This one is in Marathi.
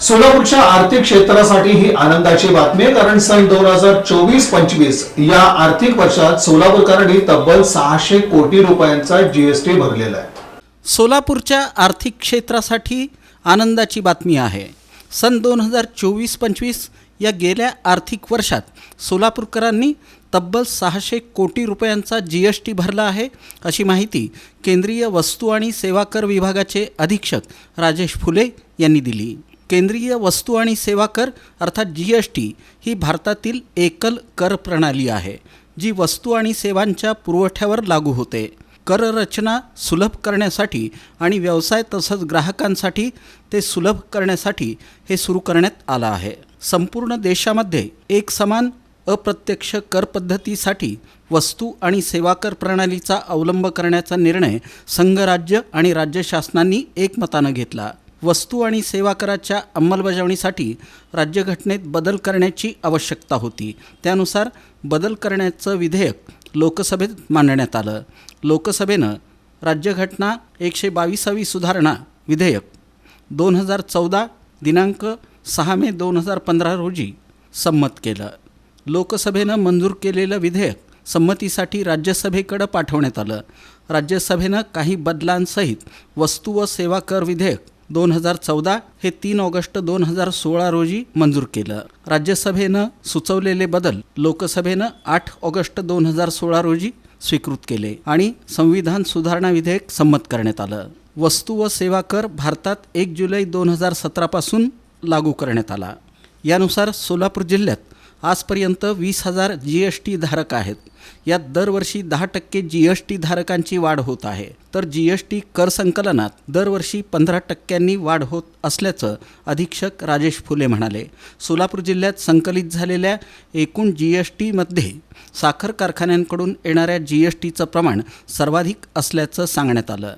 सोलापूरच्या आर्थिक क्षेत्रासाठी ही आनंदाची बातमी आहे. कारण सन दोन हजार चोवीस पंचवीस या आर्थिक वर्षात सोलापूरकरांनी तब्बल सहाशे कोटी रुपयांचा जीएसटी भरलेला आहे. सोलापूरच्या आर्थिक क्षेत्रासाठी आनंदाची बातमी आहे. सन दोन हजार चोवीस पंचवीस या गेल्या आर्थिक वर्षात सोलापूरकरांनी तब्बल सहाशे कोटी रुपयांचा जी एस टी भरला आहे अशी माहिती केंद्रीय वस्तू आणि सेवा कर विभागाचे अधीक्षक राजेश फुले यांनी दिली. केंद्रीय वस्तू आणि सेवा कर अर्थात जी एस टी ही भारतातील एकल कर प्रणाली आहे जी वस्तू आणि सेवांच्या पुरवठ्यावर लागू होते. कर रचना सुलभ करण्यासाठी आणि व्यवसाय तसंच ग्राहकांसाठी ते सुलभ करण्यासाठी हे सुरू करण्यात आलं आहे. संपूर्ण देशामध्ये एक समान अप्रत्यक्ष कर पद्धतीसाठी वस्तू आणि सेवा कर प्रणालीचा अवलंब करण्याचा निर्णय संघराज्य आणि राज्य शासनांनी एकमतानं घेतला. वस्तू आणि सेवा कराच्या अंमलबजावणीसाठी राज्यघटनेत बदल करण्याची आवश्यकता होती. त्यानुसार बदल करण्याचं विधेयक लोकसभेत मांडण्यात आलं. लोकसभेनं राज्यघटना एकशे बावीसावी सुधारणा विधेयक दोन हजार चौदा दिनांक सहा मे दोन हजार पंधरा रोजी संमत केलं. लोकसभेनं मंजूर केलेलं विधेयक संमतीसाठी राज्यसभेकडं पाठवण्यात आलं. राज्यसभेनं काही बदलांसहित वस्तू व सेवा कर विधेयक दोन हजार चौदा हे तीन ऑगस्ट दोन हजार सोळा रोजी मंजूर केलं. राज्यसभेनं सुचवलेले बदल लोकसभेनं आठ ऑगस्ट दोन हजार सोळा रोजी स्वीकृत केले आणि संविधान सुधारणा विधेयक संमत करण्यात आलं. वस्तू व सेवा कर भारतात एक जुलै दोन हजार सतरापासून लागू करण्यात आला. यानुसार सोलापूर जिल्ह्यात आजपर्यंत वीस हजार जी एस टी धारक आहेत. यात दरवर्षी दहा टक्के जी एस टी धारकांची वाढ होत आहे. तर जी एस टी कर संकलनात दरवर्षी पंधरा टक्क्यांनी वाढ होत असल्याचं अधीक्षक राजेश फुले म्हणाले. सोलापूर जिल्ह्यात संकलित झालेल्या एकूण जी एस टीमध्ये साखर कारखान्यांकडून येणाऱ्या जी एस टीचं प्रमाण सर्वाधिक असल्याचं सांगण्यात आलं.